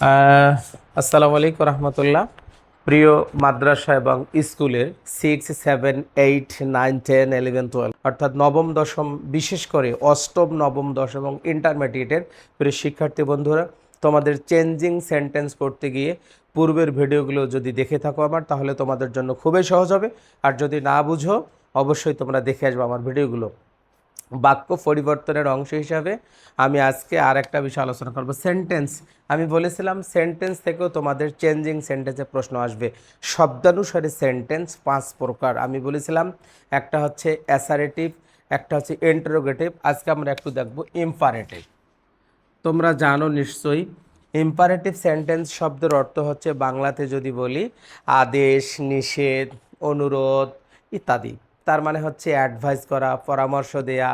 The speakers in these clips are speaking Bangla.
আসসালামু আলাইকুম রহমতুল্লাহ। প্রিয় মাদ্রাসা এবং স্কুলের six seven eight nine ten eleven twelve অর্থাৎ নবম, দশম, বিশেষ করে অষ্টম, নবম দশম এবং ইন্টারমিডিয়েটের প্রিয় শিক্ষার্থী বন্ধুরা, তোমাদের চেঞ্জিং সেন্টেন্স করতে গিয়ে পূর্বের ভিডিওগুলো যদি দেখে থাকো আমার, তাহলে তোমাদের জন্য খুবই সহজ হবে। আর যদি না বুঝো, অবশ্যই তোমরা দেখে আসবে আমার ভিডিওগুলো। বাক্য পরিবর্তনের অংশ হিসাবে আমি আজকে আর একটা বিষয় আলোচনা করব। সেন্টেন্স আমি বলেছিলাম সেন্টেন্স থেকেও তোমাদের চেঞ্জিং সেন্টেন্সে প্রশ্ন আসবে। শব্দানুসারে সেন্টেন্স পাঁচ প্রকার। আমি বলেছিলাম, একটা হচ্ছে অ্যাসারেটিভ একটা হচ্ছে ইন্টারোগেটিভ আজকে আমরা একটু দেখব ইম্পারেটিভ তোমরা জানো নিশ্চয়ই ইম্পারেটিভ সেন্টেন্স শব্দের অর্থ হচ্ছে বাংলাতে যদি বলি, আদেশ, নিষেধ, অনুরোধ ইত্যাদি। তার মানে হচ্ছে অ্যাডভাইস করা, পরামর্শ দেয়া,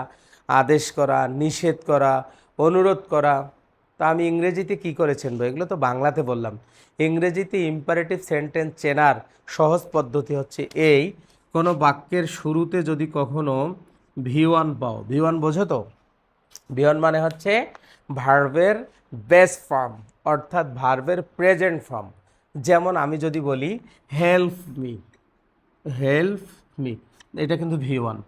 আদেশ করা, নিষেধ করা, অনুরোধ করা। তা আমি ইংরেজিতে কি করেছেন ভাই এগুলো তো বাংলাতে বললাম। ইংরেজিতে ইম্পারেটিভ সেন্টেন্স চেনার সহজ পদ্ধতি হচ্ছে এই, কোনো বাক্যের শুরুতে যদি কখনো ভি ওয়ান পাও, ভি ওয়ান বোঝো তো? বিয়ন মানে হচ্ছে ভার্বের বেস্ট ফর্ম অর্থাৎ ভার্বের প্রেজেন্ট ফর্ম যেমন আমি যদি বলি হেল্প মি হেল্প মি এটা কিন্তু ভি ওয়ান।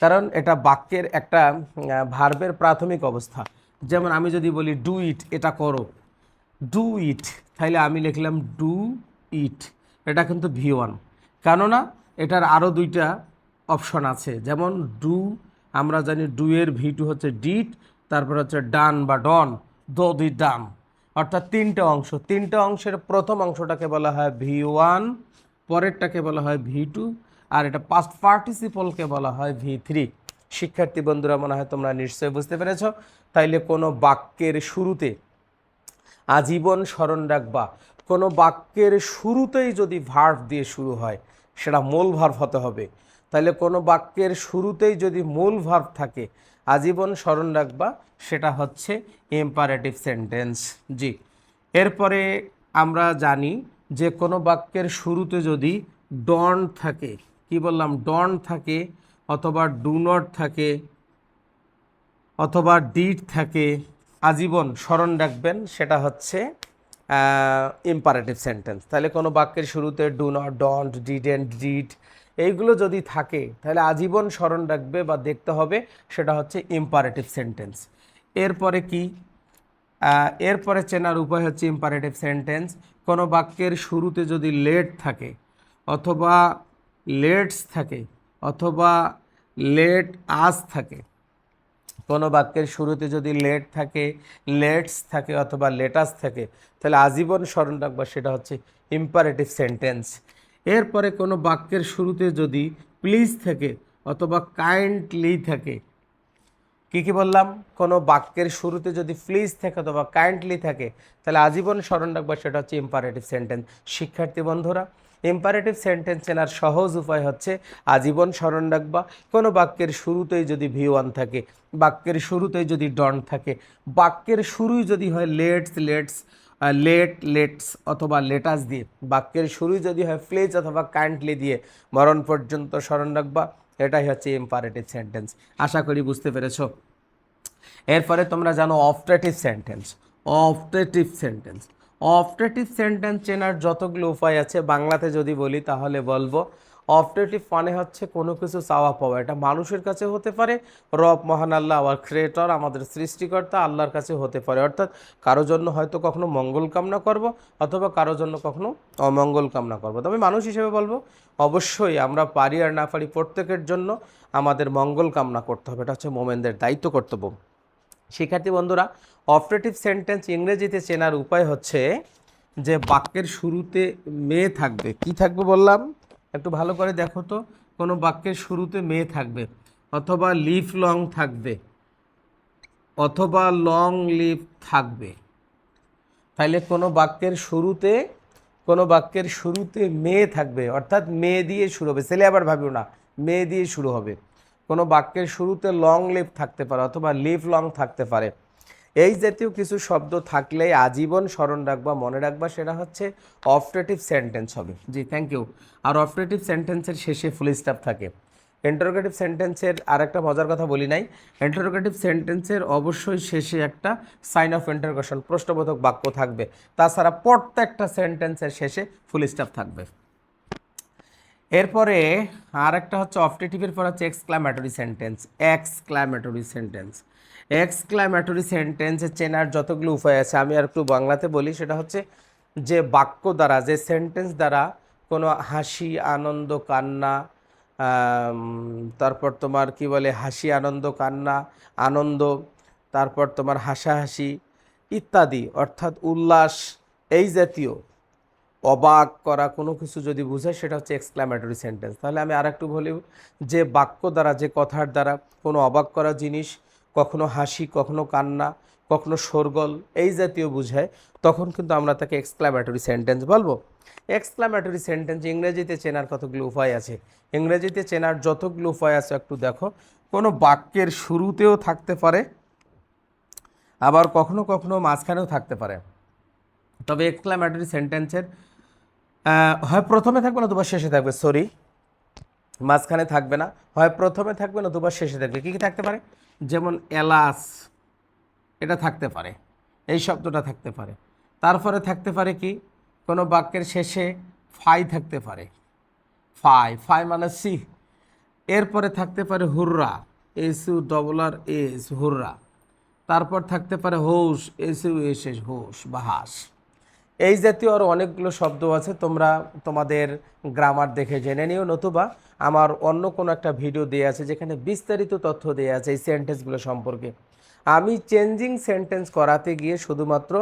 কারণ এটা বাক্যের একটা ভার্বের প্রাথমিক অবস্থা। যেমন আমি যদি বলি, ডু ইট, এটা করো। ডু ইট তাহলে আমি লিখলাম, ডু ইট, এটা কিন্তু ভি ওয়ান। কেননা এটার আরও দুইটা অপশন আছে। যেমন, ডু, আমরা জানি ডু এর ভি টু হচ্ছে ডিট, তারপর হচ্ছে ডান বা ডন, দো দি ডান অর্থাৎ তিনটে অংশ। তিনটে অংশের প্রথম অংশটাকে বলা হয় ভি ওয়ান, পরেরটাকে বলা হয় ভি টু আর এটা পাস্ট পার্টিসিপলকে বলা হয় ভি থ্রি শিক্ষার্থী বন্ধুরা, মনে হয় তোমরা নিশ্চয়ই বুঝতে পেরেছ। তাইলে কোনো বাক্যের শুরুতে আজীবন স্মরণ রাখবা, কোনো বাক্যের শুরুতেই যদি ভার্ভ দিয়ে শুরু হয়, সেটা মূল ভার্ভ হতে হবে। তাহলে কোনো বাক্যের শুরুতেই যদি মূল ভার্ভ থাকে, আজীবন স্মরণ রাখবা, সেটা হচ্ছে ইম্পারেটিভ সেন্টেন্স জি। এরপরে আমরা জানি যে কোনো বাক্যের শুরুতে যদি ডন থাকে কি বললাম? ডন থাকে অথবা ডু নট থাকে অথবা ডিড থাকে। আজীবন স্মরণ রাখবেন, সেটা হচ্ছে ইম্পারেটিভ সেন্টেন্স তাহলে কোনো বাক্যের শুরুতে do not don't did and did এইগুলো যদি থাকে, তাহলে আজীবন স্মরণ রাখবে বা দেখতে হবে, সেটা হচ্ছে ইম্পারেটিভ সেন্টেন্স এরপরে কি? এরপরে চেনার উপায় হচ্ছে ইম্পারেটিভ সেন্টেন্স কোনো বাক্যের শুরুতে যদি লেট থাকে, অথবা লেটস থাকে অথবা লেট আস থাকে। কোনো বাক্যের শুরুতে যদি লেট থাকে, লেটস থাকে অথবা লেটাস থাকে, তাহলে আজীবন স্মরণ রাখবা, সেটা হচ্ছে ইম্পারেটিভ সেন্টেন্স এরপরে কোনো বাক্যের শুরুতে যদি প্লিজ থাকে অথবা কাইন্ডলি থাকে, কি কি বললাম? কোনো বাক্যের শুরুতে যদি প্লিজ থাকে অথবা কাইন্ডলি থাকে, তাহলে আজীবন স্মরণ রাখবা, সেটা হচ্ছে ইম্পারেটিভ সেন্টেন্স শিক্ষার্থী বন্ধুরা ইম্পারেটিভ সেন্টেন্স চেনার সহজ উপায় হচ্ছে আজীবন স্মরণ রাখবা। কোনো বাক্যের শুরুতেই যদি ভি ওয়ান থাকে, বাক্যের শুরুতেই যদি ডন থাকে, বাক্যের শুরুই যদি হয় লেটস লেটস লেট, লেটস অথবা লেটাস দিয়ে, বাক্যের শুরুই যদি হয় প্লেজ অথবা কাইন্ডলি দিয়ে মরণ পর্যন্ত স্মরণ রাখবা। এটাই হচ্ছে ইম্পারেটিভ সেন্টেন্স। আশা করি বুঝতে পেরেছ। এরপরে তোমরা জানো optative sentence. Optative sentence. Optative sentence চেনার যতগুলো উপায় আছে, বাংলাতে যদি বলি তাহলে বলব, অপটেটিভ মানে হচ্ছে কোনো কিছু চাওয়া পাওয়া। এটা মানুষের কাছে হতে পারে, রব মহান আল্লাহ আওয়ার ক্রিয়েটর আমাদের সৃষ্টিকর্তা, আল্লাহর কাছে হতে পারে। অর্থাৎ কারও জন্য হয়তো কখনো মঙ্গল কামনা করব, অথবা কারও জন্য কখনো অমঙ্গল কামনা করব। তবে মানুষ হিসেবে বলব, অবশ্যই আমরা পারি আর না পারি প্রত্যেকের জন্য আমাদের মঙ্গল কামনা করতে হবে। এটা হচ্ছে মোমেনদের দায়িত্ব, কর্তব্য। শিক্ষার্থী বন্ধুরা অপারেটিভ সেন্টেন্স ইংরেজিতে চেনার উপায় হচ্ছে যে বাক্যের শুরুতে মেয়ে থাকবে। কি থাকবে বললাম? একটু ভালো করে দেখো তো, কোনো বাক্যের শুরুতে মেয়ে থাকবে, অথবা লিফ লং থাকবে, অথবা লং লিভ থাকবে। তাহলে কোনো বাক্যের শুরুতে, কোনো বাক্যের শুরুতে মেয়ে থাকবে, অর্থাৎ মেয়ে দিয়ে শুরু হবে। ছেলে আবার ভাবিও না মেয়ে দিয়ে শুরু হবে। কোনো বাক্যের শুরুতে লং লিভ থাকতে পারে অথবা লিভ লং থাকতে পারে। এই জাতীয় কিছু শব্দ থাকলে আজীবন স্মরণ রাখবা, মনে রাখবা, সেটা হচ্ছে অপারেটিভ সেন্টেন্স হবে। জি থ্যাংক ইউ আর অপারেটিভ সেন্টেন্সের শেষে ফুল স্টপ থাকে। ইন্টারোগেটিভ সেন্টেন্সের আর একটা মজার কথা বলি নাই। ইন্টারোগেটিভ সেন্টেন্সের অবশ্যই শেষে একটা সাইন অফ ইন্টারোগেশন প্রশ্নবোধক বাক্য থাকবে। তাছাড়া প্রত্যেকটা সেন্টেন্সের শেষে ফুল স্টপ থাকবে। এরপরে আর একটা হচ্ছে অপটেটিভের পর হচ্ছে exclamatory sentence exclamatory sentence. Exclamatory সেন্টেন্সে চেনার যতগুলো উপায় আছে, আমি আর একটু বাংলাতে বলি, সেটা হচ্ছে যে বাক্য দ্বারা, যে সেন্টেন্স দ্বারা কোনো হাসি, আনন্দ, কান্না তারপর তোমার কি বলে, হাসি, আনন্দ, কান্না, আনন্দ, তারপর তোমার হাসাহাসি ইত্যাদি, অর্থাৎ উল্লাস, এই জাতীয় অবাক করা কোনো কিছু যদি বোঝায়, সেটা হচ্ছে এক্সক্লামেটরি সেন্টেন্স তাহলে আমি আর একটু বলি, যে বাক্য দ্বারা, যে কথার দ্বারা কোনো অবাক করা জিনিস, কখনো হাসি, কখনো কান্না, কখনো শোরগোল, এই জাতীয় বোঝায়, তখন কিন্তু আমরা তাকে এক্সক্লামেটরি সেন্টেন্স বলব। এক্সক্লামেটরি সেন্টেন্স ইংরেজিতে চেনার কতগুলো উপায় আছে? ইংরেজিতে চেনার যতগুলো উপায় আছে একটু দেখো। কোনো বাক্যের শুরুতেও থাকতে পারে, আবার কখনো কখনো মাঝখানেও থাকতে পারে। তবে এক্সক্লামেটরি সেন্টেন্সের হয় প্রথমে থাকবে নতুবা শেষে থাকবে সরি মাঝখানে থাকবে না। হয় প্রথমে থাকবে নতুবা শেষে থাকবে। কী কী থাকতে পারে? যেমন এলাস এটা থাকতে পারে। এই শব্দটা থাকতে পারে। তারপরে থাকতে পারে কি? কোনো বাক্যের শেষে ফাই থাকতে পারে। ফাই ফাই মানে সি। এরপরে থাকতে পারে hurrah, S U double R S, hurrah. তারপর থাকতে পারে hush S U S S hush বা হাস এই জাতীয় আরও অনেকগুলো শব্দ আছে, তোমরা তোমাদের গ্রামার দেখে জেনে নিও। নতুবা আমার অন্য কোনো একটা ভিডিও দেওয়া আছে যেখানে বিস্তারিত তথ্য দেওয়া আছে এই সেন্টেন্সগুলো সম্পর্কে। আমি চেঞ্জিং সেন্টেন্স করাতে গিয়ে শুধুমাত্র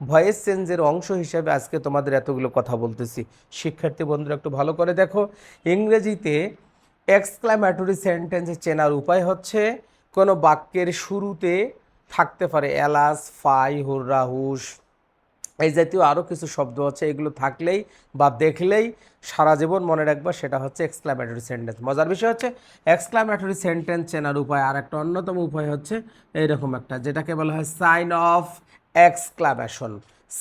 ভয়েস চেঞ্জের অংশ হিসাবে আজকে তোমাদের এতগুলো কথা বলতেছি। শিক্ষার্থী বন্ধুরা, একটু ভালো করে দেখো। ইংরেজিতে এক্সক্লামেটরি সেন্টেন্স চেনার উপায় হচ্ছে কোনো বাক্যের শুরুতে থাকতে পারে এলাস ফাই, হুররা হুস এই জাতীয় আরও কিছু শব্দ আছে, এগুলো থাকলেই বা দেখলেই সারা জীবন মনে রাখবা সেটা হচ্ছে এক্সক্লামেটরি সেন্টেন্স মজার বিষয় হচ্ছে এক্সক্লামেটরি সেন্টেন্স চেনার উপায় আর একটা অন্যতম উপায় হচ্ছে এইরকম একটা, যেটাকে বলা হয় sign of exclamation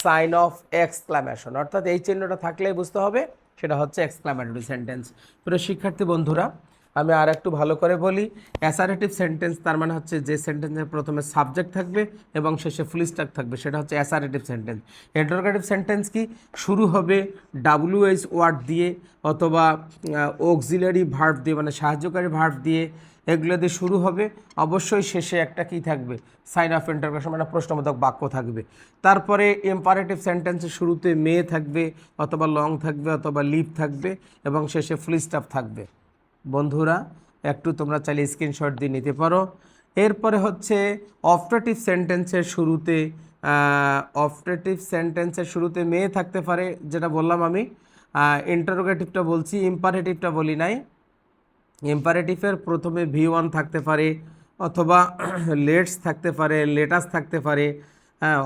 sign of exclamation অর্থাৎ এই চিহ্নটা থাকলেই বুঝতে হবে, সেটা হচ্ছে এক্সক্লামেটরি সেন্টেন্স প্রিয় শিক্ষার্থী বন্ধুরা আমি আর একটু ভালো করে বলি অ্যাসারেটিভ সেন্টেন্স তার মানে হচ্ছে যে সেন্টেন্সের প্রথমে সাবজেক্ট থাকবে এবং শেষে ফুল স্টপ থাকবে, সেটা হচ্ছে অ্যাসারেটিভ সেন্টেন্স ইন্টারোগেটিভ সেন্টেন্স কি? শুরু হবে ডাব্লিউএইচ ওয়ার্ড দিয়ে অথবা অক্সিলারি ভার্ভ দিয়ে মানে সাহায্যকারী ভার্ব দিয়ে, এগুলো দিয়ে শুরু হবে। অবশ্যই শেষে একটা কি থাকবে? সাইন অফ ইন্টারগ্রেশন মানে প্রশ্নবোধক বাক্য থাকবে। তারপরে এম্পারেটিভ সেন্টেন্সের শুরুতে মেয়ে থাকবে অথবা লং থাকবে অথবা লিভ থাকবে এবং শেষে ফুল স্টপ থাকবে। বন্ধুরা, একটু তোমরা চাইলে স্ক্রিনশট দিয়ে নিতে পারো। এরপরে হচ্ছে অপটেটিভ সেন্টেন্সের শুরুতে অপটেটিভ সেন্টেন্সের শুরুতে মেয়ে থাকতে পারে যেটা বললাম আমি। ইন্টারোগেটিভটা বলছি ইম্পারেটিভটা বলি নাই। ইম্পারেটিভের প্রথমে ভি ওয়ান থাকতে পারে, অথবা লেটস থাকতে পারে লেটাস থাকতে পারে।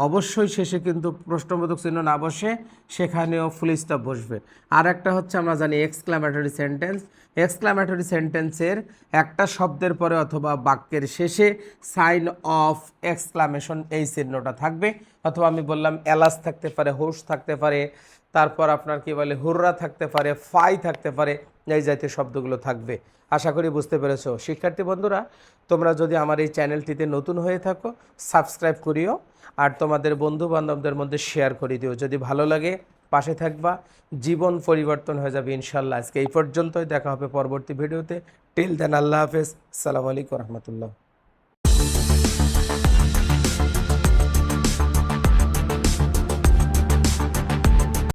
অবশ্যই শেষে কিন্তু প্রশ্নবোধক চিহ্ন না বসে সেখানেও ফুল স্টপ বসবে। আর একটা হচ্ছে আমরা জানি এক্সক্লামেটরি সেন্টেন্স এক্সক্লামেটরি সেন্টেন্সের একটা শব্দের পরে অথবা বাক্যের শেষে সাইন অফ এক্সক্লামেশন এই চিহ্নটা থাকবে। অথবা আমি বললাম এলাস থাকতে পারে হোস থাকতে পারে, তারপর আপনার কি বলে হুররা থাকতে পারে, ফাই থাকতে পারে এই জাতীয় শব্দগুলো থাকবে। আশা করি বুঝতে পেরেছ। শিক্ষার্থী বন্ধুরা, তোমরা যদি আমার এই চ্যানেলটিতে নতুন হয়ে থাকো, সাবস্ক্রাইব করিও আর তোমাদের বন্ধু বান্ধবদের মধ্যে শেয়ার করে দিও। যদি ভালো লাগে, পাশে থাকবা। জীবন পরিবর্তন হয়ে যাবে ইনশাল্লাহ। আজকে এই পর্যন্তই। দেখা হবে পরবর্তী ভিডিওতে। টিল দেন আল্লাহ হাফেজ। সালাম আলাইকুম রহমতুল্লাহ।